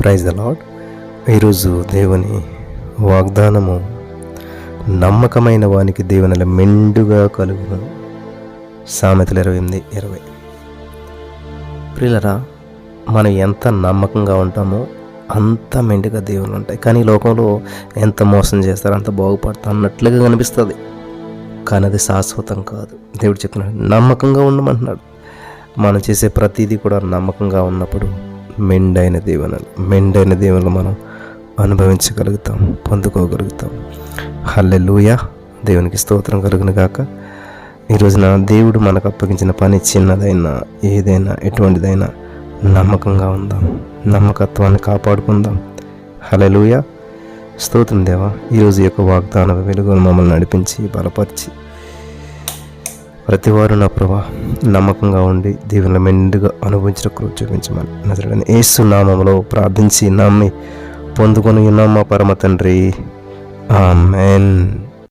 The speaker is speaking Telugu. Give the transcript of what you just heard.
ప్రైజ్ ద లాడ్ ఈరోజు దేవుని వాగ్దానము నమ్మకమైన వానికి దేవునిల మెండుగా కలుగును. సామెతలు ఇరవై ఎనిమిది ఇరవై. ప్రియులరా మనం ఎంత నమ్మకంగా ఉంటామో అంత మెండుగా దేవుళ్ళు ఉంటాయి. కానీ లోకంలో ఎంత మోసం చేస్తారో అంత బాగుపడతా అన్నట్లుగా కనిపిస్తుంది. కానీ అది శాశ్వతం కాదు. దేవుడు చెప్తున్నాడు నమ్మకంగా ఉండమంటున్నాడు. మనం చేసే ప్రతిదీ కూడా నమ్మకంగా ఉన్నప్పుడు మెండైన దీవెనలు. మెండైన దీవెనలు మనం అనుభవించగలుగుతాం పొందుకోగలుగుతాం. హల్లెలూయా. దేవునికి స్తోత్రం కలుగును గాక. ఈరోజున దేవుడు మనకు అప్పగించిన పని చిన్నదైనా ఏదైనా ఎటువంటిదైనా నమ్మకంగా ఉందాం. నమ్మకత్వాన్ని కాపాడుకుందాం. హల్లెలూయా. స్తోత్రం దేవా. ఈరోజు యొక్క వాగ్దాన వెలుగును మమ్మల్ని నడిపించి బలపరిచి ప్రతివారు నా ప్రభా నమ్మకంగా ఉండి దీవెన మెండుగా అనుభవించిన కృప చూపించమని నజరడని ఏసు నామంలో ప్రార్థించి నమ్మి పొందుకొని ఉన్నాం మా పరమ తండ్రి. ఆమెన్.